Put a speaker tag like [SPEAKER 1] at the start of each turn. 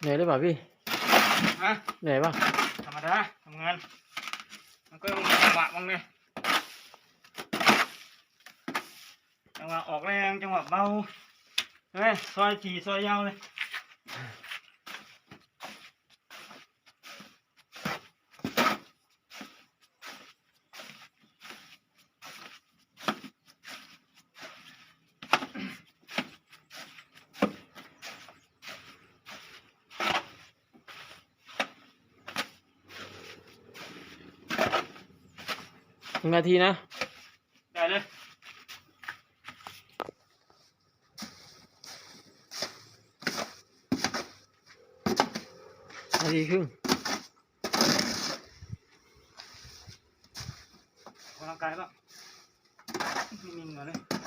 [SPEAKER 1] เหนื่อยหรือเปล่าพี่
[SPEAKER 2] ฮะ
[SPEAKER 1] เหนื่อยป่ะ
[SPEAKER 2] ธรรมดาทำงาน มันก็ต้องมีจังหวะบ้างเลยจังหวะออกแรงจังหวะเบาเฮ้ยซอยถี่ซอยยาวเลย
[SPEAKER 1] หนึ่งนาทีนะ
[SPEAKER 2] ได้เลย
[SPEAKER 1] นาทีครึ่ง
[SPEAKER 2] ออกกำลังกายบ้างนิ่งๆก่อนเลย